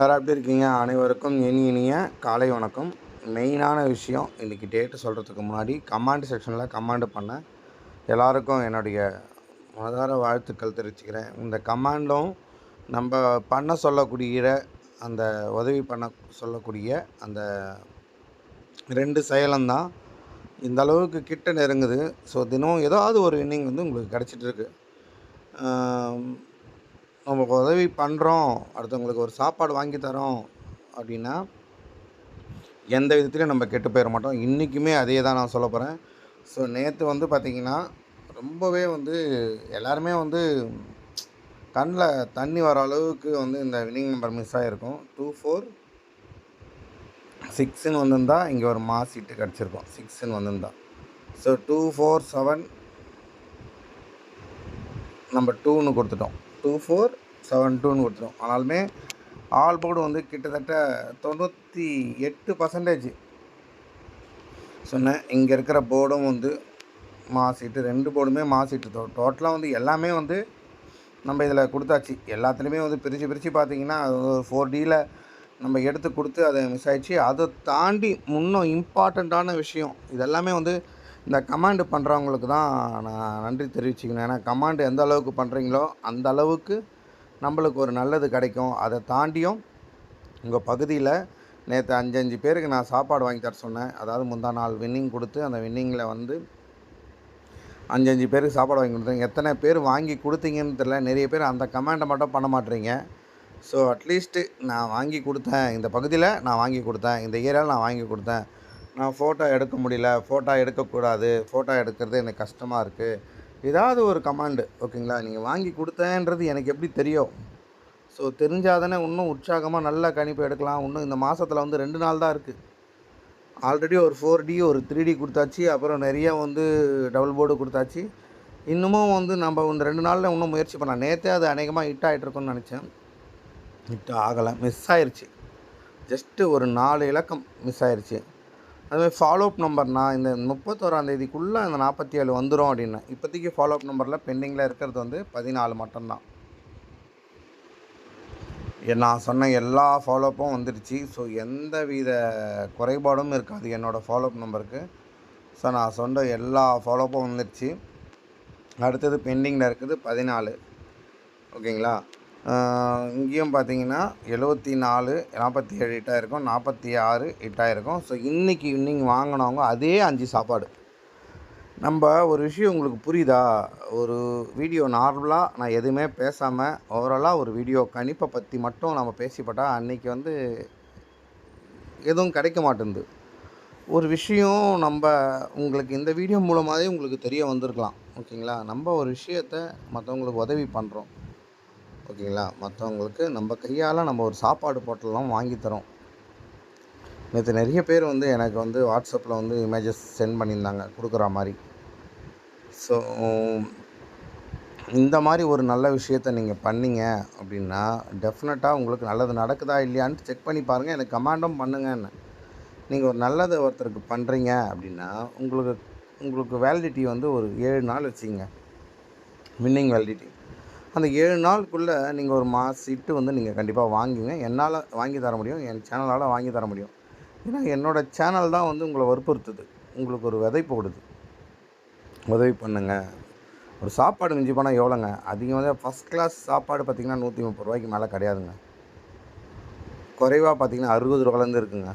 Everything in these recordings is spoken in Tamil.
எல்லாரும் எப்படி இருக்கீங்க? அனைவருக்கும் இனி இனிய காலை வணக்கம். மெயினான விஷயம் இன்றைக்கி டேட்டு சொல்கிறதுக்கு முன்னாடி கமாண்ட் செக்ஷனில் கமாண்டு பண்ண எல்லாருக்கும் என்னுடைய மதார வாழ்த்துக்கள் தெரிவிச்சுக்கிறேன். இந்த கமாண்டும் நம்ம பண்ண சொல்லக்கூடிய அந்த உதவி பண்ண சொல்லக்கூடிய அந்த ரெண்டு செயலம்தான் இந்த அளவுக்கு கிட்ட நெருங்குது. ஸோ தினம் ஏதாவது ஒரு இன்னிங் வந்து உங்களுக்கு கிடைச்சிட்டுருக்கு நமக்கு உதவி பண்ணுறோம் அடுத்தவங்களுக்கு ஒரு சாப்பாடு வாங்கி தரோம் அப்படின்னா எந்த விதத்துலையும் நம்ம கெட்டு போயிட மாட்டோம். இன்றைக்குமே அதே தான் நான் சொல்ல போகிறேன் ஸோ நேற்று வந்து பார்த்திங்கன்னா ரொம்பவே வந்து எல்லாருமே வந்து கண்ணில் தண்ணி வர அளவுக்கு வந்து இந்த வின்னிங் நம்பர் மிஸ் ஆகிருக்கும் டூ ஃபோர் சிக்ஸுன்னு வந்திருந்தா இங்கே ஒரு மாஸ் சீட்டு கிடச்சிருக்கும். சிக்ஸுன்னு வந்திருந்தா. ஸோ டூ ஃபோர் செவன் நம்ம டூன்னு கொடுத்துட்டோம். டூ ஃபோர் செவன் டூன்னு கொடுத்துரும் ஆனாலுமே ஆல் போர்டு வந்து கிட்டத்தட்ட தொண்ணூற்றி எட்டு பர்சன்டேஜ் சொன்னேன். இங்கே இருக்கிற போர்டும் வந்து மாசீட்டு ரெண்டு போர்டுமே மாசீட்டு. டோட்டலாக வந்து எல்லாமே வந்து நம்ம இதில் கொடுத்தாச்சு. எல்லாத்துலேயுமே வந்து பிரித்து பிரித்து பார்த்தீங்கன்னா அது ஒரு ஃபோர் டியில் நம்ம எடுத்து கொடுத்து அதை மிஸ் ஆயிடுச்சு. அதை தாண்டி இன்னும் இம்பார்ட்டண்ட்டான விஷயம் இதெல்லாமே வந்து இந்த கமாண்டு பண்ணுறவங்களுக்கு தான் நான் நன்றி தெரிவிச்சுக்கணும். ஏன்னா கமாண்டு எந்த அளவுக்கு பண்ணுறீங்களோ அந்த அளவுக்கு நம்மளுக்கு ஒரு நல்லது கிடைக்கும். அதை தாண்டியும் உங்கள் பகுதியில் நேற்று அஞ்சஞ்சு பேருக்கு நான் சாப்பாடு வாங்கி தர சொன்னேன். அதாவது முந்தா நாள் வின்னிங் கொடுத்து அந்த வின்னிங்கில் வந்து அஞ்சஞ்சு பேருக்கு சாப்பாடு வாங்கி கொடுத்தேன். எத்தனை பேர் வாங்கி கொடுத்தீங்கன்னு தெரில நிறைய பேர் அந்த கமாண்டை மட்டும் பண்ண மாட்டேறீங்க ஸோ அட்லீஸ்ட்டு நான் வாங்கி கொடுத்தேன். இந்த பகுதியில் நான் வாங்கி கொடுத்தேன். இந்த ஏரியாவில் நான் வாங்கி கொடுத்தேன். நான் ஃபோட்டோ எடுக்க முடியல ஃபோட்டோ எடுக்கக்கூடாது ஃபோட்டோ எடுக்கிறது எனக்கு கஷ்டமாக இருக்குது ஏதாவது ஒரு கமாண்டு ஓகேங்களா நீங்கள் வாங்கி கொடுத்தேன்றது எனக்கு எப்படி தெரியும்? ஸோ தெரிஞ்சால் தானே இன்னும் உற்சாகமாக நல்ல கணிப்பு எடுக்கலாம். இன்னும் இந்த மாதத்தில் வந்து ரெண்டு நாள் தான் இருக்குது ஆல்ரெடி ஒரு ஃபோர் டி ஒரு த்ரீ டி கொடுத்தாச்சு. அப்புறம் நிறைய வந்து டபுள் போர்டு கொடுத்தாச்சு. இன்னமும் வந்து நம்ம இந்த ரெண்டு நாளில் இன்னும் முயற்சி பண்ணலாம். நேற்றே அது அநேகமாக ஹிட் ஆகிட்ருக்கோன்னு நினச்சேன். ஹிட் ஆகலை. மிஸ் ஆயிடுச்சு ஜஸ்ட்டு ஒரு நாலு இலக்கம் மிஸ் ஆயிடுச்சு அதுமாதிரி ஃபாலோஅப் நம்பர் இந்த முப்பத்தோராந்தேதிக்குள்ளே அந்த நாற்பத்தி ஏழு வந்துடும் அப்படின்னு. இப்போதைக்கு ஃபாலோஅப் நம்பரில் பெண்டிங்கில் இருக்கிறது வந்து பதினாலு மட்டும்தான். நான் சொன்ன எல்லா ஃபாலோஅப்பும் வந்துடுச்சு ஸோ எந்த வித குறைபாடும் இருக்காது என்னோடய ஃபாலோஅப் நம்பருக்கு ஸோ நான் சொன்ன எல்லா ஃபாலோஅப்பும் வந்துடுச்சு அடுத்தது பெண்டிங்கில் இருக்குது பதினாலு. ஓகேங்களா? இங்கேயும் பார்த்தீங்கன்னா எழுபத்தி நாலு நாற்பத்தி ஏழு எட்டாயிருக்கும் நாற்பத்தி ஆறு எட்டாயிருக்கும். ஸோ இன்றைக்கி இன்னிங் வாங்கினவங்க அதே அஞ்சு சாப்பாடு. நம்ம ஒரு விஷயம் உங்களுக்கு புரியுதா? ஒரு வீடியோ நார்மலாக நான் எதுவுமே பேசாமல் ஓவராலாக ஒரு வீடியோ கணிப்பை பற்றி மட்டும் நம்ம பேசிப்பட்டால் அன்றைக்கி வந்து எதுவும் கிடைக்க மாட்டேங்குது ஒரு விஷயம் நம்ம உங்களுக்கு இந்த வீடியோ மூலமாகவே உங்களுக்கு தெரிய வந்திருக்கலாம். ஓகேங்களா நம்ம ஒரு விஷயத்த மற்றவங்களுக்கு உதவி பண்ணுறோம் ஓகேங்களா? மற்றவங்களுக்கு நம்ம கையால் நம்ம ஒரு சாப்பாடு போட்டெல்லாம் வாங்கி தரோம். நேற்று நிறைய பேர் வந்து எனக்கு வந்து வாட்ஸ்அப்பில் வந்து இமேஜஸ் சென்ட் பண்ணியிருந்தாங்க கொடுக்குற மாதிரி. ஸோ இந்த மாதிரி ஒரு நல்ல விஷயத்த நீங்கள் பண்ணீங்க அப்படின்னா டெஃபினட்டாக உங்களுக்கு நல்லது நடக்குதா இல்லையான்ட்டு செக் பண்ணி பாருங்கள் எனக்கு கமாண்டும் பண்ணுங்கன்னு. நீங்கள் ஒரு நல்லது ஒருத்தருக்கு பண்ணுறீங்க அப்படின்னா உங்களுக்கு உங்களுக்கு வேலிடிட்டி வந்து ஒரு ஏழு நாள் வச்சுங்க வின்னிங் வேலிடிட்டி அந்த ஏழு நாளுக்குள்ளே நீங்கள் ஒரு மாசிட்டு வந்து நீங்கள் கண்டிப்பாக வாங்குங்க. என்னால் வாங்கி தர முடியும். என் சேனலால் வாங்கி தர முடியும். ஏன்னா என்னோடய சேனல் தான் வந்து உங்களை வற்புறுத்துது. உங்களுக்கு ஒரு விதை போடுது உதவி பண்ணுங்க. ஒரு சாப்பாடு மிஞ்சி போனால் எவ்வளோங்க? அதிகம் வந்து ஃபஸ்ட் கிளாஸ் சாப்பாடு பார்த்திங்கன்னா நூற்றி முப்பது ரூபாய்க்கு மேலே கிடையாதுங்க. குறைவாக பார்த்தீங்கன்னா அறுபது ரூபாலேருந்து இருக்குங்க.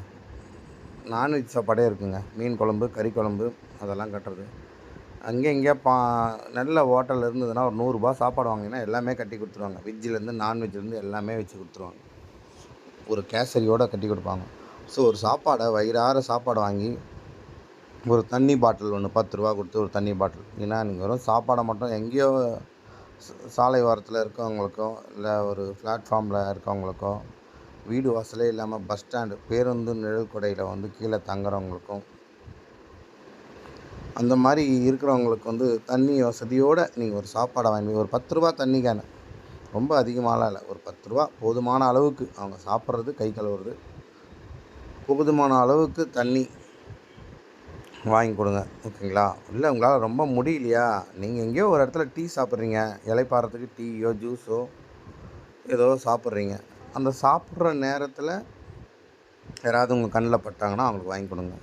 நான்வெஜ் சாப்பாடே இருக்குங்க. மீன் குழம்பு கறி குழம்பு அதெல்லாம் கட்டுறது. அங்கே இங்கே பா நல்ல ஹோட்டல் இருந்ததுன்னா ஒரு நூறுரூபா சாப்பாடு வாங்கினா எல்லாமே கட்டி கொடுத்துருவாங்க. வெஜ்ஜிலேருந்து நான்வெஜ்லேருந்து எல்லாமே வச்சு கொடுத்துருவாங்க. ஒரு கேசரியோடு கட்டி கொடுப்பாங்க. ஸோ ஒரு சாப்பாடை வயிறார சாப்பாடு வாங்கி ஒரு தண்ணி பாட்டில் ஒன்று பத்து ரூபா கொடுத்து ஒரு தண்ணி பாட்டில் ஏன்னா நீங்கள் வெறும் சாப்பாடை மட்டும் எங்கேயோ சாலை ஓரத்தில் இருக்கவங்களுக்கோ இல்லை ஒரு பிளாட்ஃபார்மில் இருக்கவங்களுக்கோ வீடு வாசலே இல்லாமல் பஸ் ஸ்டாண்டு பேருந்து நிழல் கொடையில் வந்து கீழே தங்குறவங்களுக்கும் அந்த மாதிரி இருக்கிறவங்களுக்கு வந்து தண்ணி வசதியோடு நீங்கள் ஒரு சாப்பாடை வாங்கி ஒரு பத்து ரூபா தண்ணி கேனு. ரொம்ப அதிகமாகலாம் இல்லை. ஒரு பத்து ரூபா போதுமான அளவுக்கு அவங்க சாப்பிட்றது கை கழுவுறது. போதுமான அளவுக்கு தண்ணி வாங்கி கொடுங்க. ஓகேங்களா? இல்லை உங்களால் ரொம்ப முடியலையா? நீங்கள் எங்கேயோ ஒரு இடத்துல டீ சாப்பிட்றீங்க. இலைப்பாறதுக்கு டீயோ ஜூஸோ ஏதோ சாப்பிட்றீங்க. அந்த சாப்பிட்ற நேரத்தில் யாராவது உங்கள் கண்ணில் பட்டாங்கன்னா அவங்களுக்கு வாங்கி கொடுங்க.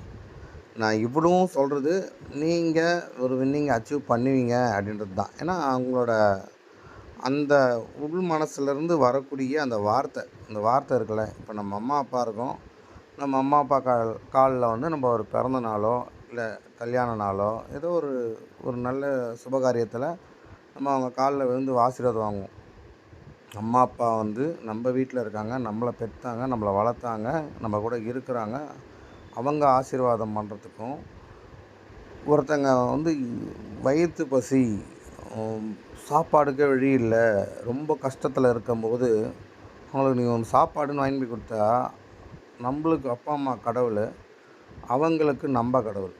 நான் இவ்வளவும் சொல்கிறது நீங்கள் ஒரு வின்னிங் அச்சீவ் பண்ணுவீங்க அப்படின்றது தான். ஏன்னா அவங்களோட அந்த உள் மனசுலேருந்து வரக்கூடிய அந்த வார்த்தை அந்த வார்த்தை இருக்குல்ல இப்போ நம்ம அம்மா அப்பா இருக்கோம். நம்ம அம்மா அப்பா கால் காலில் வந்து நம்ம ஒரு பிறந்த நாளோ இல்லை கல்யாண நாளோ ஏதோ ஒரு ஒரு நல்ல சுபகாரியத்தில் நம்ம அவங்க காலில் விழுந்து ஆசீர்வாதம் வாங்குவோம். அம்மா அப்பா வந்து நம்ம வீட்டில் இருக்காங்க நம்மளை பெற்றாங்க நம்மளை வளர்த்தாங்க நம்ம கூட இருக்கிறாங்க. அவங்க ஆசீர்வாதம் பண்ணுறதுக்கும் ஒருத்தங்க வந்து வயிற்று பசி சாப்பாடுக்கே வழி இல்லை ரொம்ப கஷ்டத்தில் இருக்கும்போது அவங்களுக்கு நீங்கள் ஒன்று சாப்பாடுன்னு வாங்கி போய் கொடுத்தா நம்மளுக்கு அப்பா அம்மா கடவுள் அவங்களுக்கு நம்ம கடவுள்.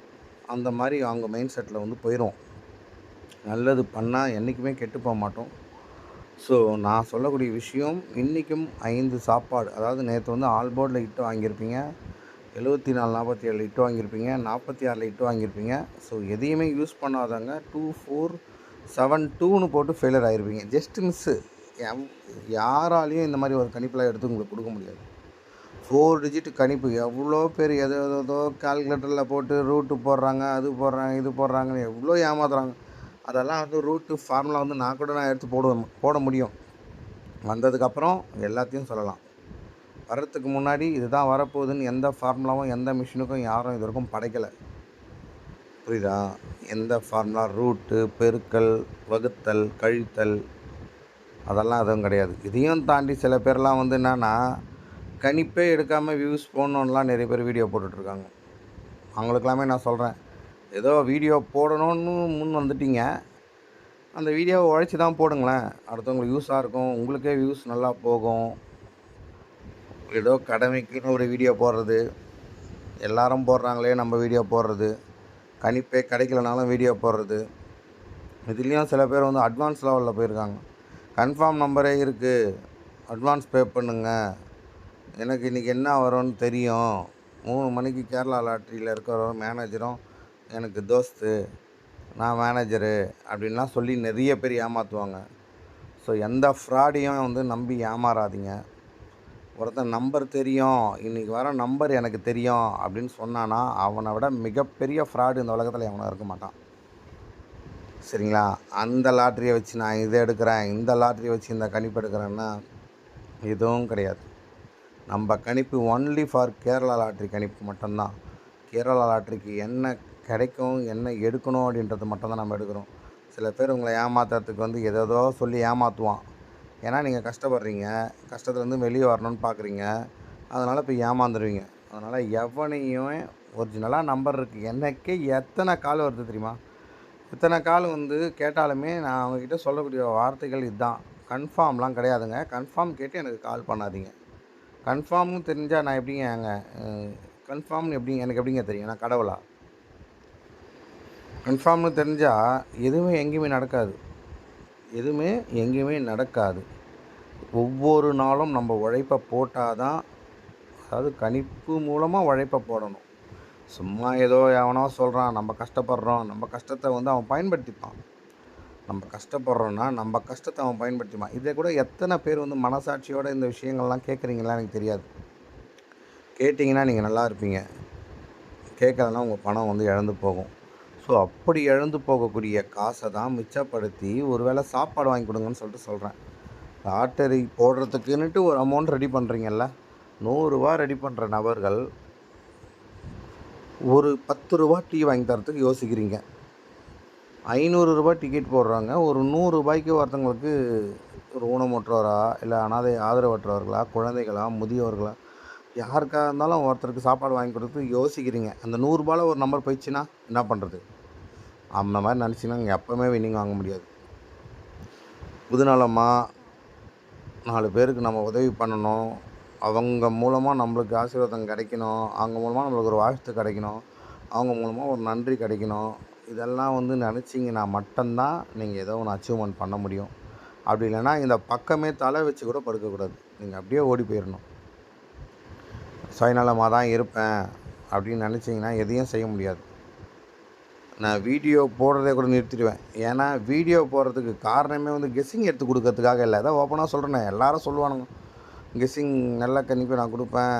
அந்த மாதிரி அவங்க மைண்ட் செட்டில் வந்து போயிடும் நல்லது பண்ணால் என்றைக்குமே கெட்டு போக மாட்டோம். ஸோ நான் சொல்லக்கூடிய விஷயம் இன்றைக்கும் ஐந்து சாப்பாடு அதாவது நேற்று வந்து ஆல் போர்டில் இட்டு வாங்கியிருப்பீங்க. எழுபத்தி நாலு நாற்பத்தி ஏழு இட்டு வாங்கியிருப்பீங்க. நாற்பத்தி ஆறில் இட்டு வாங்கியிருப்பீங்க. ஸோ எதையுமே யூஸ் பண்ணாதாங்க டூ ஃபோர் செவன் டூன்னு போட்டு ஃபெயிலியர் ஆகிருப்பீங்க ஜஸ்ட் மிஸ்ஸு யாராலையும் இந்த மாதிரி ஒரு கணிப்பெலாம் எடுத்து உங்களுக்கு கொடுக்க முடியாது. ஃபோர் டிஜிட் கணிப்பு. எவ்வளோ பேர் எதோ ஏதோ கால்குலேட்டரில் போட்டு ரூட்டு போடுறாங்க அது போடுறாங்க இது போடுறாங்கன்னு எவ்வளோ ஏமாத்துறாங்க. அதெல்லாம் வந்து ரூட்டு ஃபார்முலா வந்து நான் கூட நான் எடுத்து போடுவேன் போட முடியும். வந்ததுக்கப்புறம் எல்லாத்தையும் சொல்லலாம். வர்றதுக்கு முன்னாடி இதுதான் வரப்போகுதுன்னு எந்த ஃபார்முலாவும் எந்த மிஷினுக்கும் யாரும் இது வரைக்கும் படைக்கலை. புரியுதா? எந்த ஃபார்முலா ரூட்டு பெருக்கல் வகுத்தல் கழித்தல் அதெல்லாம் எதுவும் கிடையாது. இதையும் தாண்டி சில பேர்லாம் வந்து என்னென்னா கணிப்பே எடுக்காமல் வியூஸ் போடணுன்னெலாம் நிறைய பேர் வீடியோ போட்டுட்ருக்காங்க. அவங்களுக்கெல்லாமே நான் சொல்கிறேன் ஏதோ வீடியோ போடணும்னு முன் வந்துட்டீங்க. அந்த வீடியோவை உழைச்சி தான் போடுங்களேன். அடுத்தவங்களுக்கு யூஸாக இருக்கும். உங்களுக்கே வியூஸ் நல்லா போகும். ஏதோ கடமைக்குன்னு ஒரு வீடியோ போடுறது. எல்லாரும் போடுறாங்களே நம்ம வீடியோ போடுறது. கணிப்பே கிடைக்கலனாலும் வீடியோ போடுறது. இதுலேயும் சில பேர் வந்து அட்வான்ஸ் லெவலில் போயிருக்காங்க. கன்ஃபார்ம் நம்பரே இருக்குது அட்வான்ஸ் பே பண்ணுங்கள் எனக்கு இன்றைக்கி என்ன வரும்னு தெரியும். மூணு மணிக்கு கேரளா லாட்ரியில் இருக்கிற மேனேஜரும் எனக்கு தோஸ்து நான் மேனேஜரு அப்படின்லாம் சொல்லி நிறைய பேர் ஏமாற்றுவாங்க ஸோ எந்த ஃப்ராடையும் வந்து நம்பி ஏமாறாதீங்க. ஒருத்தன் நம்பர் தெரியும் இன்றைக்கி வர நம்பர் எனக்கு தெரியும் அப்படின்னு சொன்னான்னா அவனை விட மிகப்பெரிய ஃப்ராடு இந்த உலகத்தில் எவனும் இருக்க மாட்டான். சரிங்களா? அந்த லாட்ரியை வச்சு நான் இதை எடுக்கிறேன் இந்த லாட்ரியை வச்சு இந்த கணிப்பு எடுக்கிறேன்னா எதுவும் கிடையாது. நம்ம கணிப்பு ஒன்லி ஃபார் கேரளா லாட்ரி கணிப்பு மட்டும்தான். கேரளா லாட்ரிக்கு என்ன கிடைக்கும் என்ன எடுக்கணும் அப்படின்றது மட்டும்தான் நம்ம எடுக்கிறோம். சில பேர் உங்களை ஏமாத்துறதுக்கு வந்து எதோ சொல்லி ஏமாற்றுவான் ஏன்னா நீங்கள் கஷ்டப்படுறீங்க கஷ்டத்துலேருந்து வெளியே வரணும்னு பார்க்குறீங்க அதனால் இப்போ ஏமாந்துடுவீங்க அதனால் எவனையும் ஒரிஜினலாக நம்பர் இருக்குது எனக்கே எத்தனை கால் வருது தெரியுமா? இத்தனை கால் வந்து கேட்டாலுமே நான் அவங்கக்கிட்ட சொல்லக்கூடிய வார்த்தைகள் இதுதான் கன்ஃபார்ம்லாம் கிடையாதுங்க. கன்ஃபார்ம் கேட்டு எனக்கு கால் பண்ணாதீங்க. கன்ஃபார்ம்னு தெரிஞ்சால் நான் எப்படிங்க அங்கே கன்ஃபார்ம்னு எப்படி எனக்கு எப்படிங்க தெரியும்? நான் கடவுளா? கன்ஃபார்ம்னு தெரிஞ்சால் எதுவுமே எங்கேயுமே நடக்காது. எதுவுமே எங்கேயுமே நடக்காது. ஒவ்வொரு நாளும் நம்ம உழைப்பை போட்டால் தான் அதாவது கணிப்பு மூலமாக உழைப்பை போடணும். சும்மா ஏதோ எவனோ சொல்கிறான் நம்ம கஷ்டப்படுறோம் நம்ம கஷ்டத்தை வந்து அவன் பயன்படுத்திப்பான். நம்ம கஷ்டப்படுறோன்னா நம்ம கஷ்டத்தை அவன் பயன்படுத்திப்பான். இதை கூட எத்தனை பேர் வந்து மனசாட்சியோடு இந்த விஷயங்கள்லாம் கேட்குறீங்களா எனக்கு தெரியாது. கேட்டிங்கன்னா நீங்கள் நல்லா இருப்பீங்க. கேட்கலன்னா உங்கள் பணம் வந்து இழந்து போகும். ஸோ அப்படி இழந்து போகக்கூடிய காசை தான் மிச்சப்படுத்தி ஒருவேளை சாப்பாடு வாங்கி கொடுங்கன்னு சொல்லிட்டு சொல்கிறேன் லாட்டரி போடுறதுக்குன்னுட்டு ஒரு அமௌண்ட் ரெடி பண்ணுறீங்கல்ல நூறுரூவா ரெடி பண்ணுற நபர்கள் ஒரு பத்து ரூபா டீ வாங்கி தரத்துக்கு யோசிக்கிறீங்க. ஐநூறு ரூபாய் டிக்கெட் போடுறாங்க ஒரு நூறுரூபாய்க்கு ஒருத்தவங்களுக்கு ஒரு ஊனமுற்றோரா? இல்லை அனாதை ஆதரவற்றவர்களா? குழந்தைகளா? முதியோர்களா? யாருக்காக இருந்தாலும் ஒருத்தருக்கு சாப்பாடு வாங்கி கொடுத்து யோசிக்கிறீங்க. அந்த நூறுரூபாவில் ஒரு நம்பர் போயிடுச்சுன்னா என்ன பண்ணுறது அந்த மாதிரி நினச்சிங்கன்னா நீங்கள் எப்போவுமே வின்னிங் வாங்க முடியாது. புதுநலமாக நாலு பேருக்கு நம்ம உதவி பண்ணணும். அவங்க மூலமாக நம்மளுக்கு ஆசீர்வாதம் கிடைக்கணும். அவங்க மூலமாக நம்மளுக்கு ஒரு வாழ்த்து கிடைக்கணும். அவங்க மூலமாக ஒரு நன்றி கிடைக்கணும். இதெல்லாம் வந்து நினச்சிங்கன்னா மட்டும்தான் நீங்கள் ஏதோ ஒன்று அச்சீவ்மெண்ட் பண்ண முடியும். அப்படி இல்லைன்னா இந்த பக்கமே தலை வச்சு கூட படுக்கக்கூடாது. நீங்கள் அப்படியே ஓடி போயிடணும் சுயநலமாக தான் இருப்பேன் அப்படின்னு நினச்சிங்கன்னா எதையும் செய்ய முடியாது. நான் வீடியோ போடுறதே கூட நிறுத்திடுவேன். ஏன்னா வீடியோ போடுறதுக்கு காரணமே வந்து கெஸ்ஸிங் எடுத்து கொடுக்கறதுக்காக இல்லை. அதான் ஓப்பனாக சொல்கிறேனே எல்லாரும் சொல்லுவானுங்க. கெஸ்ஸிங் நல்லா கணிப்பு நான் கொடுப்பேன்.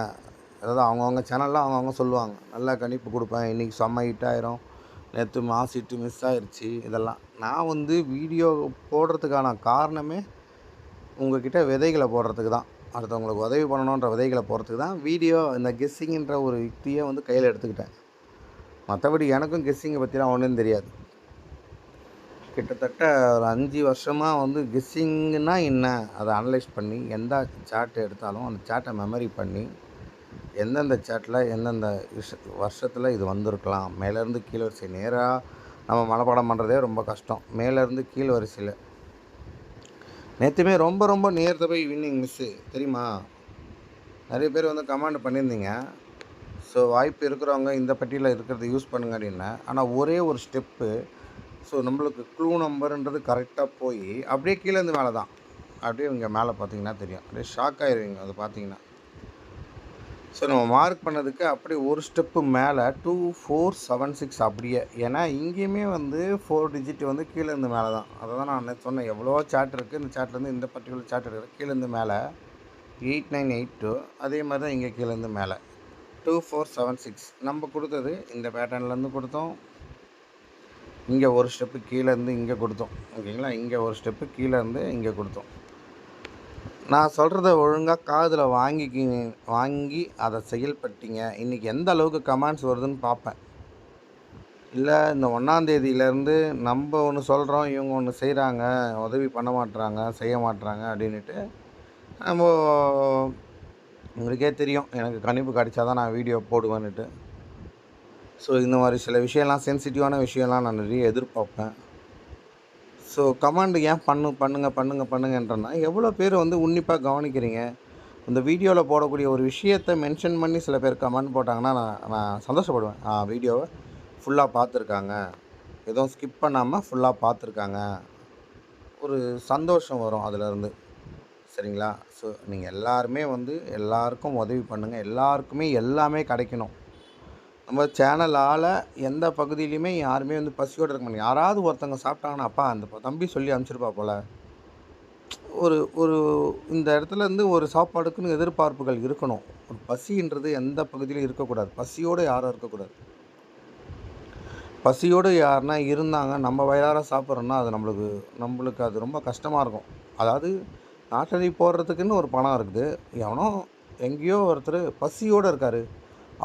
அதாவது அவங்கவுங்க சேனலில் அவங்கவுங்க சொல்லுவாங்க. நல்லா கணிப்பு கொடுப்பேன். இன்றைக்கி செம்ம ஹிட் ஆயிரும். நேற்று மாஸ் ஹிட்டு மிஸ் ஆயிடுச்சு இதெல்லாம். நான் வந்து வீடியோ போடுறதுக்கான காரணமே உங்ககிட்ட விதைகளை போடுறதுக்கு தான். அடுத்தவங்களுக்கு உதவி பண்ணணுன்ற விதைகளை போடுறதுக்கு தான். வீடியோ இந்த கெஸ்ஸிங்கிற ஒரு யுக்தியை வந்து கையில் எடுத்துக்கிட்டேன். மற்றபடி எனக்கும் கெஸ்ஸிங்கை பற்றிலாம் ஒன்றும் தெரியாது. கிட்டத்தட்ட ஒரு அஞ்சு வருஷமாக வந்து கெஸ்ஸிங்னா என்ன? அதை அனலைஸ் பண்ணி எந்த சார்ட் எடுத்தாலும் அந்த சார்ட்டை மெமரி பண்ணி எந்தெந்த சார்ட்டில் எந்தெந்த வருஷத்தில் இது வந்திருக்கலாம். மேலேருந்து கீழ் வரிசை. நேராக நம்ம மனப்பாடம் பண்ணுறதே ரொம்ப கஷ்டம். மேலேருந்து கீழ் வரிசையில். நேற்றுமே ரொம்ப ரொம்ப நேர்த்த போய் வின்னிங் மிஸ்ஸு தெரியுமா? நிறைய பேர் வந்து கமாண்ட் பண்ணியிருந்தீங்க. ஸோ வாய்ப்பு இருக்கிறவங்க இந்த பட்டியலில் இருக்கிறத யூஸ் பண்ணுங்க அப்படின்னா ஆனால் ஒரே ஒரு ஸ்டெப்பு ஸோ நம்மளுக்கு க்ளூ நம்பருன்றது கரெக்டாக போய் அப்படியே கீழேருந்து மேலே தான். அப்படியே இங்கே மேலே பார்த்தீங்கன்னா தெரியும். அப்படியே ஷாக் ஆயிருவீங்க அது பார்த்தீங்கன்னா. ஸோ நம்ம மார்க் பண்ணதுக்கு அப்படியே ஒரு ஸ்டெப்பு மேலே டூ ஃபோர் செவன் சிக்ஸ் அப்படியே. ஏன்னா இங்கேயுமே வந்து ஃபோர் டிஜிட் வந்து கீழேருந்து மேலே தான். அதை தான் நான் சொன்னேன். எவ்வளோ சார்ட் இருக்குது இந்த சார்ட்லேருந்து இந்த பர்டிகுலர் சார்ட் இருக்குது கீழேருந்து மேலே. எயிட் நைன் எயிட் டூ அதே மாதிரி தான் இங்கே கீழேருந்து மேலே. டூ ஃபோர் செவன் சிக்ஸ் நம்ம கொடுத்தது இந்த பேட்டர்ன்லேருந்து கொடுத்தோம். இங்கே ஒரு ஸ்டெப்பு கீழேருந்து இங்கே கொடுத்தோம். ஓகேங்களா? இங்கே ஒரு ஸ்டெப்பு கீழேருந்து இங்கே கொடுத்தோம். நான் சொல்கிறத ஒழுங்காக காதில் வாங்கிக்கி வாங்கி அதை செயல்பட்டீங்க. இன்றைக்கி எந்த அளவுக்கு கமெண்ட்ஸ் வருதுன்னு பார்ப்பேன். இல்லை இந்த ஒன்றாந்தேதியிலேருந்து நம்ம ஒன்று சொல்கிறோம் இவங்க ஒன்று செய்கிறாங்க உதவி பண்ண மாட்டுறாங்க செய்ய மாட்டுறாங்க அப்படின்ட்டு நம்ம உங்களுக்கே தெரியும். எனக்கு கணிப்பு கிடைச்சா தான் நான் வீடியோ போடுவேன்னுட்டு. ஸோ இந்த மாதிரி சில விஷயம்லாம் சென்சிட்டிவான விஷயம்லாம் நான் நிறைய எதிர்பார்ப்பேன். ஸோ கமாண்ட் ஏன் பண்ணு பண்ணுங்க பண்ணுங்க பண்ணுங்கன்றனா எவ்வளோ பேர் வந்து உன்னிப்பாக கவனிக்கிறீங்க? இந்த வீடியோவில் போடக்கூடிய ஒரு விஷயத்தை மென்ஷன் பண்ணி சில பேர் கமெண்ட் போட்டாங்கன்னா நான் நான் சந்தோஷப்படுவேன். ஆ வீடியோவை ஃபுல்லாக பார்த்துருக்காங்க. எதுவும் ஸ்கிப் பண்ணாமல் ஃபுல்லாக பார்த்துருக்காங்க. ஒரு சந்தோஷம் வரும் அதிலேருந்து. சரிங்களா? ஸோ நீங்கள் எல்லாருமே வந்து எல்லாருக்கும் உதவி பண்ணுங்கள் எல்லாருக்குமே எல்லாமே கிடைக்கணும். நம்ம சேனலால் எந்த பகுதியிலையுமே யாருமே வந்து பசியோடு இருக்க மாட்டாங்க. யாராவது ஒருத்தவங்க சாப்பிட்டாங்கன்னா அப்பா அந்த தம்பி சொல்லி அனுப்பிச்சிருப்பா போல். ஒரு ஒரு இந்த இடத்துல இருந்து ஒரு சாப்பாடுக்குன்னு எதிர்பார்ப்புகள் இருக்கணும். ஒரு பசின்றது எந்த பகுதியிலும் இருக்கக்கூடாது. பசியோடு யாரும் இருக்கக்கூடாது. பசியோடு யாருன்னா இருந்தாங்க நம்ம வயிறார சாப்பிட்றோன்னா அது நம்மளுக்கு நம்மளுக்கு அது ரொம்ப கஷ்டமாக இருக்கும். அதாவது நாட்டடி போடுறதுக்குன்னு ஒரு பணம் இருக்குது. எவனோ எங்கேயோ ஒருத்தர் பசியோடு இருக்கார்.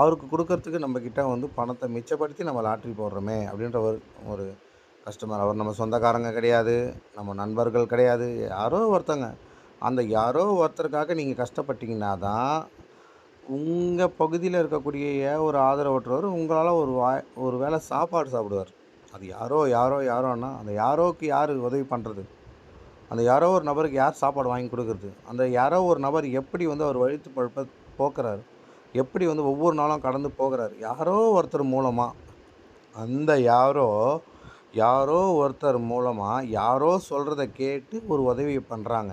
அவருக்கு கொடுக்கறதுக்கு நம்மக்கிட்ட வந்து பணத்தை மிச்சப்படுத்தி நம்ம லாட்ரி போடுறோமே அப்படின்ற ஒரு ஒரு கஸ்டமர் அவர் நம்ம சொந்தக்காரங்க கிடையாது. நம்ம நண்பர்கள் கிடையாது. யாரோ ஒருத்தங்க. அந்த யாரோ ஒருத்தருக்காக நீங்கள் கஷ்டப்பட்டீங்கன்னா தான் உங்கள் பகுதியில் இருக்கக்கூடிய ஒரு ஆதரவற்றவர் உங்களால் ஒரு வாய் ஒரு வேளை சாப்பாடு சாப்பிடுவார். அது யாரோ யாரோ யாரோன்னா அந்த யாரோக்கு யார் உதவி பண்ணுறது அந்த யாரோ ஒரு நபருக்கு யார் சாப்பாடு வாங்கி கொடுக்குறது? அந்த யாரோ ஒரு நபர் எப்படி வந்து அவர் வழித்து பழப்ப போக்குறாரு? எப்படி வந்து ஒவ்வொரு நாளும் கடந்து போகிறாரு? யாரோ ஒருத்தர் மூலமாக அந்த யாரோ யாரோ ஒருத்தர் மூலமாக யாரோ சொல்கிறத கேட்டு ஒரு உதவியை பண்ணுறாங்க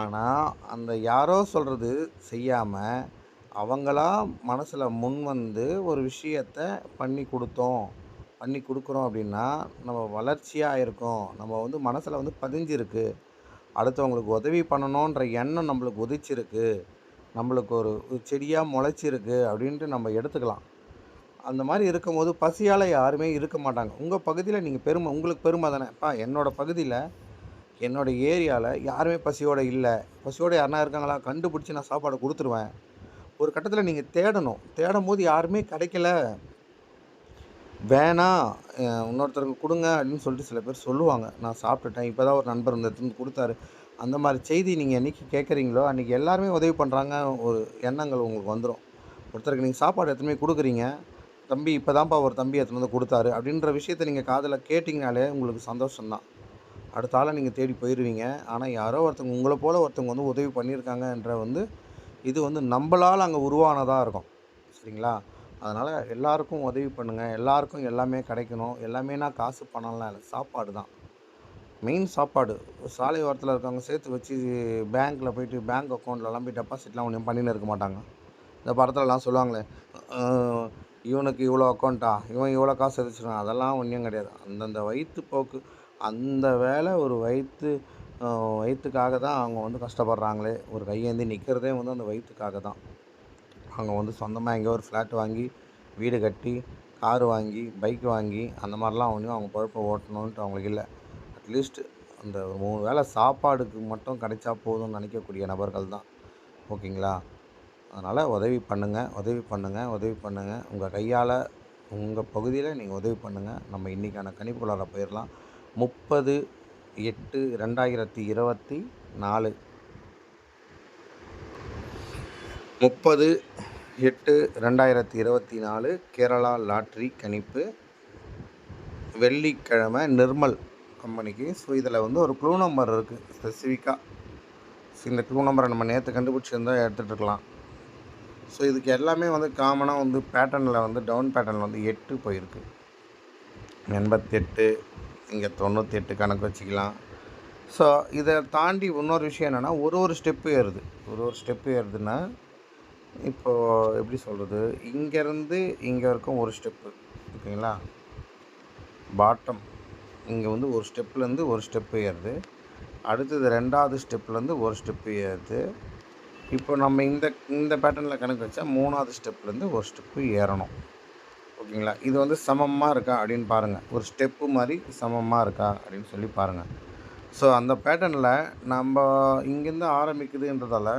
ஆனால் அந்த யாரோ சொல்கிறது செய்யாமல் அவங்களா மனசில் முன் வந்து ஒரு விஷயத்த பண்ணி கொடுத்தோம். பண்ணி கொடுக்குறோம் அப்படின்னா நம்ம வளர்ச்சியாக இருக்கோம். நம்ம வந்து மனசில் வந்து பதிஞ்சிருக்கு. அடுத்தவங்களுக்கு உதவி பண்ணணுன்ற எண்ணம் நம்மளுக்கு உதிச்சிருக்கு. நம்மளுக்கு ஒரு செடியாக முளைச்சிருக்கு அப்படின்ட்டு நம்ம எடுத்துக்கலாம். அந்த மாதிரி இருக்கும்போது பசியால் யாருமே இருக்க மாட்டாங்க. உங்கள் பகுதியில் நீங்கள் பெருமை உங்களுக்கு பெருமை தானே? இப்போ என்னோடய பகுதியில் என்னோடய ஏரியாவில் யாருமே பசியோடு இல்லை. பசியோடு யாருனா இருக்காங்களா? கண்டுபிடிச்சி நான் சாப்பாடு கொடுத்துருவேன். ஒரு கட்டத்தில் நீங்கள் தேடணும். தேடும் போது யாருமே கிடைக்கல. வேணாம் இன்னொருத்தருக்கு கொடுங்க அப்படின்னு சொல்லிட்டு சில பேர் சொல்லுவாங்க. நான் சாப்பிட்டுட்டேன். இப்போ தான் ஒரு நண்பர் இந்த இடத்துல கொடுத்தாரு. அந்த மாதிரி செய்தி நீங்கள் என்றைக்கு கேட்குறீங்களோ அன்றைக்கி எல்லாருமே உதவி பண்ணுறாங்க ஒரு எண்ணங்கள் உங்களுக்கு வந்துடும் ஒருத்தருக்கு நீங்கள் சாப்பாடு எடுத்துன்னு போய் கொடுக்குறீங்க? தம்பி இப்போ தான்ப்பா ஒரு தம்பி எடுத்துன்னு வந்து கொடுத்தாரு. அப்படின்ற விஷயத்த நீங்கள் காதில் கேட்டிங்கனாலே உங்களுக்கு சந்தோஷம்தான். அடுத்த ஆளை நீங்கள் தேடி போயிடுவீங்க ஆனால் யாரோ ஒருத்தவங்க உங்களை போல் ஒருத்தவங்க வந்து உதவி பண்ணியிருக்காங்கன்ற வந்து இது வந்து நம்மளால் அங்கே உருவானதாக இருக்கும். சரிங்களா? அதனால் எல்லாருக்கும் உதவி பண்ணுங்கள் எல்லாருக்கும் எல்லாமே கிடைக்கணும். எல்லாமேனா காசு பணம்லாம் இல்லை. சாப்பாடு தான். மெயின் சாப்பாடு. சாலை ஓரத்தில் இருக்கவங்க சேர்த்து வச்சு பேங்க்கில் போயிட்டு பேங்க் அக்கௌண்ட்லலாம் போய் டெபாசிட்லாம் ஒன்றும் பண்ணின்னு இருக்க மாட்டாங்க. இந்த படத்துலலாம் சொல்லுவாங்களே இவனுக்கு இவ்வளோ அக்கௌண்ட்டா இவன் இவ்வளோ காசு வச்சுருக்கான் அதெல்லாம் ஒன்றும் கிடையாது. அந்தந்த வயிற்று போக்கு அந்த வேலை ஒரு வயிற்று வயிற்றுக்காக தான் அவங்க வந்து கஷ்டப்படுறாங்களே. ஒரு கையேந்தி நிற்கிறதே வந்து அந்த வயிற்றுக்காக தான். அவங்க வந்து சொந்தமாக எங்கேயோ ஒரு ஃப்ளாட் வாங்கி வீடு கட்டி கார் வாங்கி பைக் வாங்கி அந்த மாதிரிலாம் அவனையும் அவங்க பழப்பை ஓட்டணுன்ட்டு அவங்களுக்கு இல்லை. அட்லீஸ்ட் அந்த ஒரு மூணு வேளை சாப்பாடுக்கு மட்டும் கிடைச்சா போதும்னு நினைக்கக்கூடிய நபர்கள் தான். ஓகேங்களா? அதனால் உதவி பண்ணுங்கள் உதவி பண்ணுங்கள் உதவி பண்ணுங்கள் உங்கள் கையால் உங்கள் பகுதியில் நீங்கள் உதவி பண்ணுங்கள் நம்ம இன்றைக்கான கணிப்புள்ளார போயிடலாம். முப்பது எட்டு ரெண்டாயிரத்தி இருபத்தி நாலு. முப்பது எட்டு ரெண்டாயிரத்தி இருபத்தி நாலு கேரளா லாட்ரி கணிப்பு. வெள்ளிக்கிழமை நிர்மல் கம்பெனிக்கு ஸோ இதில் வந்து ஒரு க்ளூ நம்பர் இருக்குது ஸ்பெசிஃபிக்காக இந்த க்ளூ நம்பரை நம்ம நேற்று கண்டுபிடிச்சிருந்தால் எடுத்துகிட்டு இருக்கலாம். ஸோ இதுக்கு எல்லாமே வந்து காமனாக வந்து பேட்டர்னில் வந்து டவுன் பேட்டர்னில் வந்து எட்டு போயிருக்கு. எண்பத்தெட்டு இங்கே தொண்ணூற்றி எட்டு கணக்கு வச்சுக்கலாம். ஸோ இதை தாண்டி இன்னொரு விஷயம் என்னென்னா ஒரு ஒரு ஸ்டெப்பு ஏறுது. ஒரு ஒரு ஸ்டெப்பு ஏறுதுன்னா இப்போது எப்படி சொல்கிறது இங்கேருந்து இங்கே வரைக்கும் ஒரு ஸ்டெப்பு ஓகேங்களா? பாட்டம் இங்கே வந்து ஒரு ஸ்டெப்லேருந்து ஒரு ஸ்டெப்பு ஏறுது. அடுத்தது ரெண்டாவது ஸ்டெப்லேருந்து ஒரு ஸ்டெப்பு ஏறுது. இப்போ நம்ம இந்த இந்த பேட்டர்னில் கணக்கு வச்சா மூணாவது ஸ்டெப்லேருந்து ஒரு ஸ்டெப்பு ஏறணும். ஓகேங்களா? இது வந்து சமமாக இருக்கா அப்படின்னு பாருங்கள் ஒரு ஸ்டெப்பு மாதிரி சமமாக இருக்கா அப்படின்னு சொல்லி பாருங்கள் ஸோ அந்த பேட்டர்னில் நம்ம இங்கேருந்து ஆரம்பிக்குதுன்றதால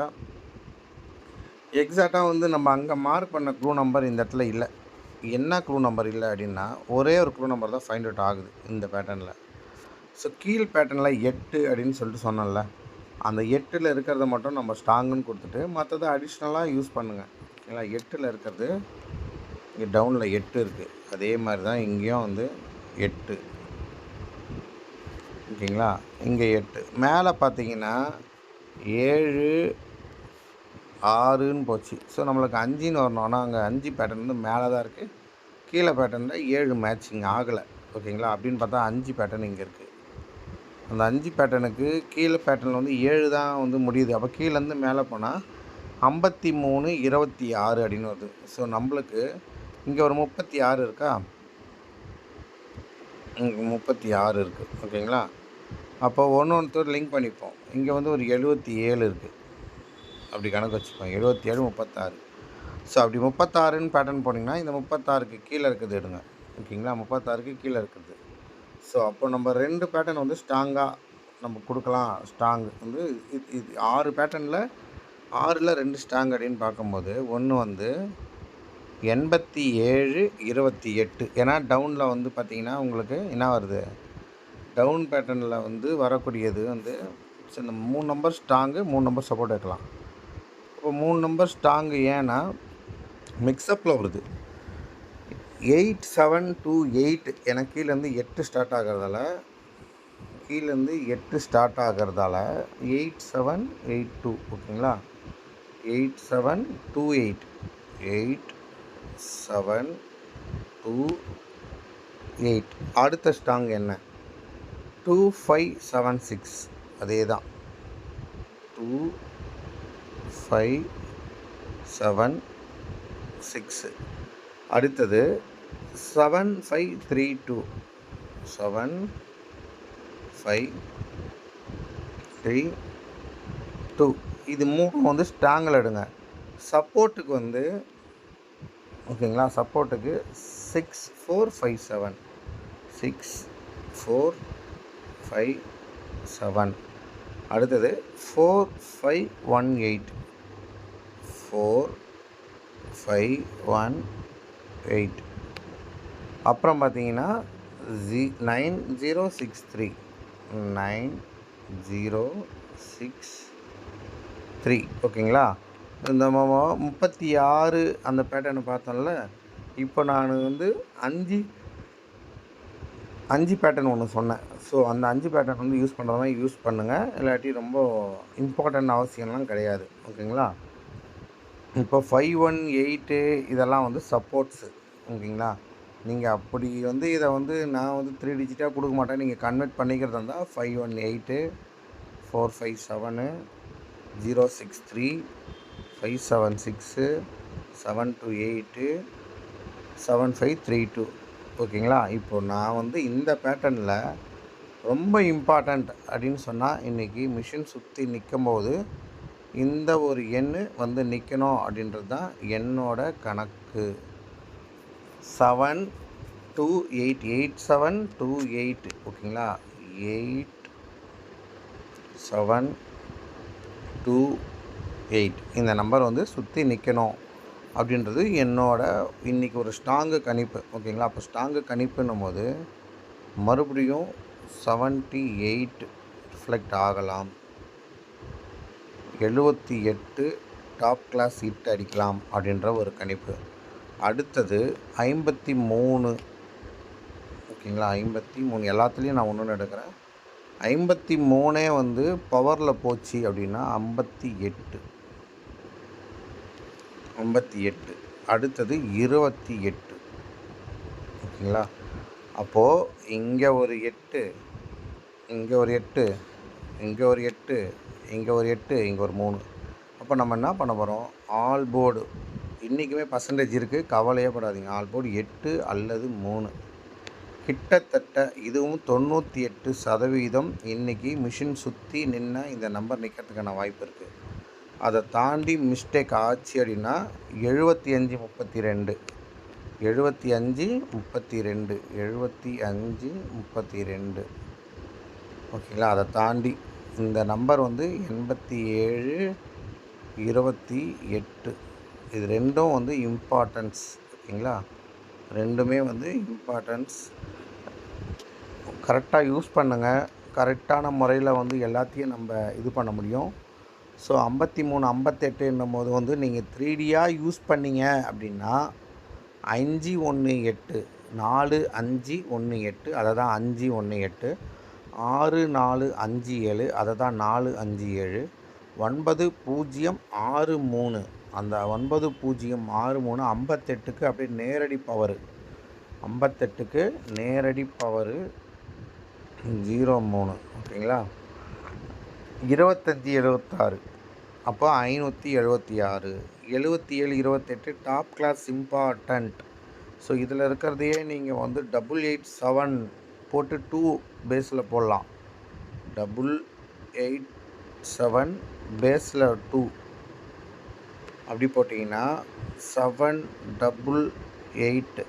எக்ஸாக்டாக வந்து நம்ம அங்கே மார்க் பண்ண க்ளூ நம்பர் இந்த இடத்துல இல்லை. என்ன க்ளூ நம்பர் இல்லை அப்படின்னா ஒரே ஒரு க்ளூ நம்பர் தான் ஃபைண்ட் அவுட் ஆகுது இந்த பேட்டர்னில் ஸோ கீழ் பேட்டர்னில் எட்டு அப்படின்னு சொல்லிட்டு சொன்னோம்ல அந்த எட்டில் இருக்கிறத மட்டும் நம்ம ஸ்ட்ராங்குன்னு கொடுத்துட்டு மற்றதை அடிஷ்னலாக யூஸ் பண்ணுங்கள் இல்லை எட்டில் இருக்கிறது இங்கே டவுனில் எட்டு இருக்குது அதே மாதிரி தான் இங்கேயும் வந்து எட்டு. ஓகேங்களா? இங்கே எட்டு. மேலே பார்த்தீங்கன்னா ஏழு ஆறுன்னு போச்சு. ஸோ நம்மளுக்கு அஞ்சுன்னு வரணும். ஆனால் அங்கே அஞ்சு பேட்டர்ன் வந்து மேலே தான் இருக்குது கீழே பேட்டர்னில் ஏழு மேட்சிங் ஆகலை. ஓகேங்களா? அப்படின்னு பார்த்தா அஞ்சு பேட்டர்ன் இங்கே இருக்குது அந்த அஞ்சு பேட்டர்னுக்கு கீழே பேட்டர்னில் வந்து ஏழு தான் வந்து முடியுது. அப்போ கீழேருந்து மேலே போனால் ஐம்பத்தி மூணு இருபத்தி ஆறு அப்படின்னு வருது. ஸோ நம்மளுக்கு இங்கே ஒரு முப்பத்தி ஆறு இருக்கா? இங்கே முப்பத்தி ஆறு இருக்குது ஓகேங்களா? அப்போ ஒன்று ஒன்றத்தோடு லிங்க் பண்ணிப்போம். இங்கே வந்து ஒரு எழுபத்தி ஏழு இருக்குது அப்படி கணக்கு வச்சுப்போம் எழுபத்தி ஏழு முப்பத்தாறு. ஸோ அப்படி முப்பத்தாறுன்னு பேட்டர்ன் போனீங்கன்னா இந்த முப்பத்தாறுக்கு கீழே இருக்குது எடுங்க. ஓகேங்களா? முப்பத்தாறுக்கு கீழே இருக்குது. ஸோ அப்போ நம்ம ரெண்டு பேட்டர்ன் வந்து ஸ்ட்ராங்காக நம்ம கொடுக்கலாம். ஸ்ட்ராங் வந்து இது இது ஆறு பேட்டர்னில் ஆறில் ரெண்டு ஸ்ட்ராங் அப்படின்னு பார்க்கும்போது ஒன்று வந்து எண்பத்தி ஏழு இருபத்தி எட்டு ஏன்னா டவுனில் வந்து பார்த்திங்கன்னா உங்களுக்கு என்ன வருது? டவுன் பேட்டர்னில் வந்து வரக்கூடியது வந்து இந்த மூணு நம்பர் ஸ்ட்ராங்கு மூணு நம்பர் சப்போர்ட் வைக்கலாம் மூணு நம்பர் ஸ்ட்ராங்கு ஏன்னா மிக்சப்பில் வருது. எயிட் செவன் டூ எயிட் எனக்கு கீழேருந்து எட்டு ஸ்டார்ட் ஆகிறதால கீழேருந்து எட்டு ஸ்டார்ட் ஆகிறதால எயிட் செவன் எயிட் டூ ஓகேங்களா? Eight seven two eight eight seven two eight அடுத்த ஸ்ட்ராங் என்ன? டூ ஃபைவ் செவன் சிக்ஸ் அதே தான் டூ ஃபைவ் செவன் சிக்ஸு அடுத்தது seven five three two seven five three two இது மூணும் வந்து ஸ்ட்ராங்கில் எடுங்க. சப்போர்ட்டுக்கு வந்து ஓகேங்களா சப்போர்ட்டுக்கு six four five seven six four five seven அடுத்தது four five one eight four five one eight அப்புறம் பார்த்தீங்கன்னா G nine zero six three nine zero six three ஓகேங்களா? இந்த முப்பத்தி ஆறு அந்த பேட்டர்னை பார்த்தோம்ல இப்போ நான் வந்து அஞ்சு அஞ்சு பேட்டர்ன் ஒன்று சொன்னேன். ஸோ அந்த அஞ்சு பேட்டர்ன் வந்து யூஸ் பண்ணுற மாதிரி யூஸ் பண்ணுங்கள் இல்லாட்டி ரொம்ப இம்பார்ட்டன்ட் அவசியம்லாம் கிடையாது. ஓகேங்களா? இப்போ ஃபைவ் ஒன் எயிட்டு இதெல்லாம் வந்து சப்போர்ட்ஸு ஓகேங்களா? நீங்கள் அப்படி வந்து இதை வந்து நான் வந்து த்ரீ டிஜிட்டாக கொடுக்க மாட்டேன். நீங்கள் கன்வெர்ட் பண்ணிக்கிறதா இருந்தால் five one eight four five seven zero six three five seven six seven two eight seven five three two ஓகேங்களா? இப்போ நான் வந்து இந்த பேட்டர்னில் ரொம்ப இம்பார்ட்டண்ட் அப்படின்னு சொன்னால் இன்றைக்கி மிஷின் சுற்றி நிற்கும்போது இந்த ஒரு எண் வந்து நிற்கணும் அப்படின்றது தான் என்னோட கணக்கு. Seven two eight eight seven two eight ஓகேங்களா? எயிட் செவன் டூ எயிட் இந்த நம்பர் வந்து சுற்றி நிற்கணும் அப்படின்றது என்னோட இன்றைக்கி ஒரு ஸ்ட்ராங்கு கணிப்பு ஓகேங்களா? அப்போ ஸ்ட்ராங்கு கணிப்புன்னும் போது மறுபடியும் செவன்ட்டி எயிட் ரிஃப்ளெக்ட் ஆகலாம். எழுபத்தி எட்டு டாப் கிளாஸ் ஹிட் அடிக்கலாம் அப்படின்ற ஒரு கணிப்பு. அடுத்தது ஐம்பத்தி மூணு. ஓகேங்களா? ஐம்பத்தி மூணு. எல்லாத்துலேயும் நான் ஒன்று எடுக்கிறேன். ஐம்பத்தி மூணே வந்து பவரில் போச்சு அப்படின்னா ஐம்பத்தி எட்டு. ஐம்பத்தி எட்டு. அடுத்தது இருபத்தி எட்டு. ஓகேங்களா? அப்போது இங்கே ஒரு எட்டு இங்கே ஒரு எட்டு இங்கே ஒரு எட்டு இங்கே ஒரு எட்டு இங்கே ஒரு மூணு. அப்போ நம்ம என்ன பண்ண போகிறோம் ஆல் போர்டு. இன்றைக்குமே பர்சன்டேஜ் இருக்குது கவலையே படாதீங்க. ஆல் போர்டு எட்டு அல்லது மூணு. கிட்டத்தட்ட இதுவும் தொண்ணூற்றி எட்டு சதவீதம் இன்றைக்கி மிஷின் சுற்றி நின்று இந்த நம்பர் நிற்கிறதுக்கான வாய்ப்பு இருக்குது அதை தாண்டி மிஸ்டேக் ஆச்சு அப்படின்னா எழுபத்தி அஞ்சு முப்பத்தி ரெண்டு. எழுபத்தி அஞ்சு முப்பத்தி ரெண்டு. எழுபத்தி அஞ்சு முப்பத்தி ரெண்டு. ஓகேங்களா? அதை தாண்டி இந்த நம்பர் வந்து எண்பத்தி ஏழு இருபத்தி எட்டு. இது ரெண்டும் வந்து இம்பார்ட்டன்ஸ் ஓகேங்களா ரெண்டுமே வந்து இம்பார்ட்டன்ஸ் கரெக்டாக யூஸ் பண்ணுங்கள் கரெக்டான முறையில் வந்து எல்லாத்தையும் நம்ம இது பண்ண முடியும். ஸோ ஐம்பத்தி மூணு ஐம்பத்தெட்டுன்னும் போது வந்து நீங்கள் த்ரீ டியாக யூஸ் பண்ணீங்க அப்படின்னா அஞ்சு ஒன்று எட்டு நாலு அஞ்சு ஒன்று எட்டு அதை தான் அஞ்சு ஒன்று எட்டு. ஆறு நாலு அஞ்சு ஏழு. அதை தான் நாலு அஞ்சு ஏழு. ஒன்பது பூஜ்ஜியம் ஆறு மூணு. அந்த ஒன்பது பூஜ்ஜியம் ஆறு மூணு ஐம்பத்தெட்டுக்கு அப்படியே நேரடி பவரு ஐம்பத்தெட்டுக்கு நேரடி பவரு ஜீரோ மூணு. ஓகேங்களா? இருபத்தஞ்சி எழுபத்தாறு. அப்போ ஐநூற்றி எழுபத்தி ஆறு எழுபத்தி ஏழு இருபத்தெட்டு டாப் கிளாஸ் இம்பார்ட்டண்ட் ஸோ இதில் இருக்கிறதையே நீங்கள் வந்து டபுள் எயிட் செவன் போட்டு டூ பேஸில் போடலாம். டபுள் எயிட் செவன் பேஸில் டூ அப்படி போட்டிங்கன்னா செவன் டபுள் எயிட்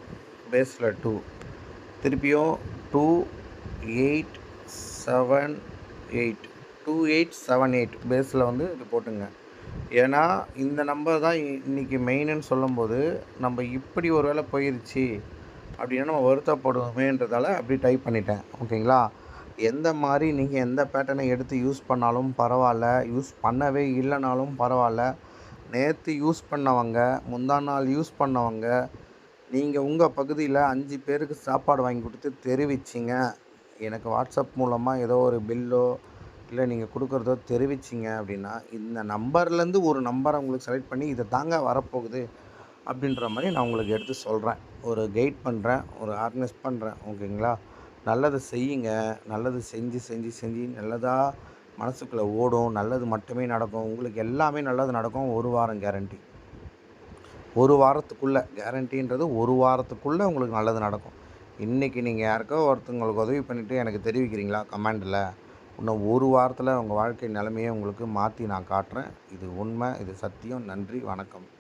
பேஸில் டூ திருப்பியும் two eight seven eight two eight seven eight பேஸில் வந்து இது போட்டுங்க. ஏன்னா இந்த நம்பர் தான் இன்றைக்கி மெயின்னு சொல்லும்போது நம்ம இப்படி ஒரு வேளை போயிருச்சு. அப்படின்னா நம்ம வருத்தப்படுவோமேன்றதால அப்படி டைப் பண்ணிட்டேன். ஓகேங்களா எந்த மாதிரி நீங்கள் எந்த பேட்டர்னை எடுத்து யூஸ் பண்ணாலும் பரவாயில்ல. யூஸ் பண்ணவே இல்லைனாலும் பரவாயில்ல. நேற்று யூஸ் பண்ணவங்க முந்தா நாள் யூஸ் பண்ணவங்க நீங்கள் உங்கள் பகுதியில் அஞ்சு பேருக்கு சாப்பாடு வாங்கி கொடுத்து தெரிவிச்சிங்க. எனக்கு வாட்ஸ்அப் மூலமாக ஏதோ ஒரு பில்லோ இல்லை நீங்கள் கொடுக்குறதோ தெரிவிச்சிங்க அப்படின்னா இந்த நம்பர்லேருந்து ஒரு நம்பரை உங்களுக்கு செலக்ட் பண்ணி இதை தாங்க வரப்போகுது. அப்படின்ற மாதிரி நான் உங்களுக்கு எடுத்து சொல்கிறேன் ஒரு கைட் பண்ணுறேன் ஒரு ஆர்கனைஸ் பண்ணுறேன் ஓகேங்களா நல்லதை செய்யுங்க. நல்லது செஞ்சு செஞ்சு செஞ்சு நல்லதாக மனசுக்குள்ளே ஓடும். நல்லது மட்டுமே நடக்கும். உங்களுக்கு எல்லாமே நல்லது நடக்கும். ஒரு வாரம் கேரண்டி ஒரு வாரத்துக்குள்ளே. கேரண்டின்றது ஒரு வாரத்துக்குள்ளே உங்களுக்கு நல்லது நடக்கும். இன்றைக்கி நீங்கள் யாருக்கோ ஒருத்தவங்களுக்கு உதவி பண்ணிவிட்டு எனக்கு தெரிவிக்கிறீங்களா? கமெண்டில் இன்னும் ஒரு வாரத்தில் உங்கள் வாழ்க்கை நிலைமையை உங்களுக்கு மாற்றி நான் காட்டுறேன். இது உண்மை இது சத்தியம். நன்றி வணக்கம்.